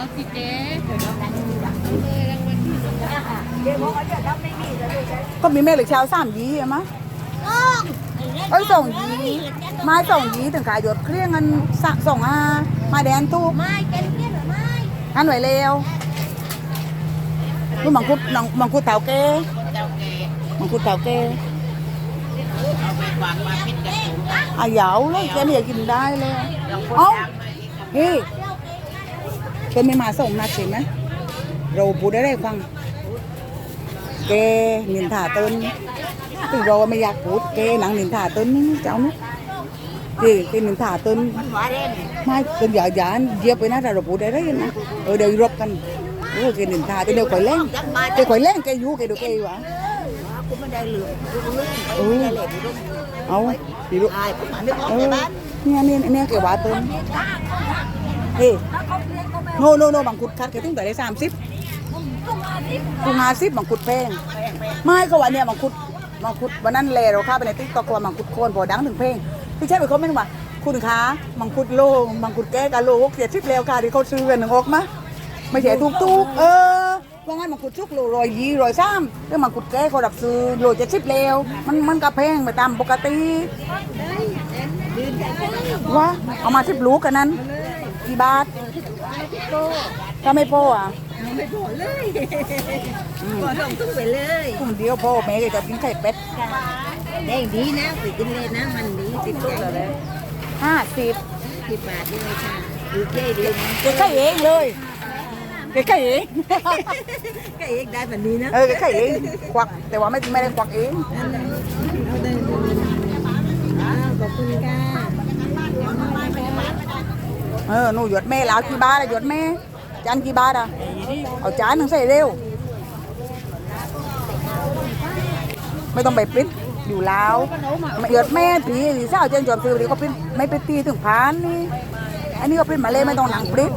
เอาสิเจ๊ก็มีแม่เหล็กเช้าสามยีอะมะเอ้ยส่งยีไม้ส่งยีถึงขายหยดเครื่องเงินสักส่งอาไม้แดนทูบไม่เป็นเพื่อนหรือไม่อันไหวเร็วนี่มังคุดน้องมังคุดเต่าเก้มังคุดเต่าเก้อายาวเลยแกไม่อยากกินได้เลยเอ้าเฮ้ยเป็น ไม่มาส่งนัดใช่ไหมเราพูดได้ได้ฟังแกนินทาเติ้นถึงเราไม่อยากพูดแกหนังนินทาเติ้นนี่เจ้านี่เฮ้ยแกนินทาเติ้นไม่เป็นอย่าอย่าเยียบไปนะแต่เราพูดได้เลยนะเออเดี๋ยวรบกันโอ้แกนินทาแกเดี๋ยวข่อยแรงแกข่อยแรงแกอยู่แกดูแกวะกูไม่ได้เหลือกูเลื่อนเออเอาดีลูกเนี่ยเนี่ยเนี่ยแกว่าเติมเฮ้ โนโนโนบางขุดคัดแกต้องแต่ได้สามสิบกูห้าสิบบางขุดแพงไม่เขาว่าเนี่ยบางขุดบางขุดวันนั้นแลเราข้าไปในติ๊กตอกว่าบางขุดโคนพอดังถึงเพลงพี่ใช่ไปเขาไม่รู้ว่าคุณคะบางขุดโลบางขุดแก้กันโลหกเสียสิบแล้วค่ะที่เขาซื้อกันหนึ่งออกมาไม่ใช่ถูกถูกเออว่างั้นมังคุดชุกโลรอยยี่รอยซ้ำแล้วมังคุดแก้เขาดับซื้อโลเจ็ดสิบแล้วมันมันก็แพงไปตามปกติวะเอามาสิบลูกกันนั้นกี่บาท ถ้าไม่พออะไม่พอเลยพอส่งตุ้งไปเลยกลุ่มเดียวพอแม่ก็จะกินไข่เป็ดแดงดีนะไปกินเลยนะมันดีติดตัวเลยห้าสิบสิบบาทด้วยค่ะดูเจ๊ดีนะเก็บไข่เองเลยเก็บไข่เองก็เอกได้แบบนี้นะเออเก็บไข่เองควักแต่ว่าไม่ไม่ได้ควักเอง เออหนูหยดแม่ลาวกี่บาทอะหยดแม่จานกี่บาทอะเอาจานหนึ่งใส่เร็ว ไม่ต้องไปปริ้นอยู่ลาวหยดแม่ผีหรือเจ้าเจนจอมซื้อดีก็ปริ้นไม่ไปตีถึงพานนี่อันนี้ก็ปริ้นมาเลยไม่ต้องหนังปริ้น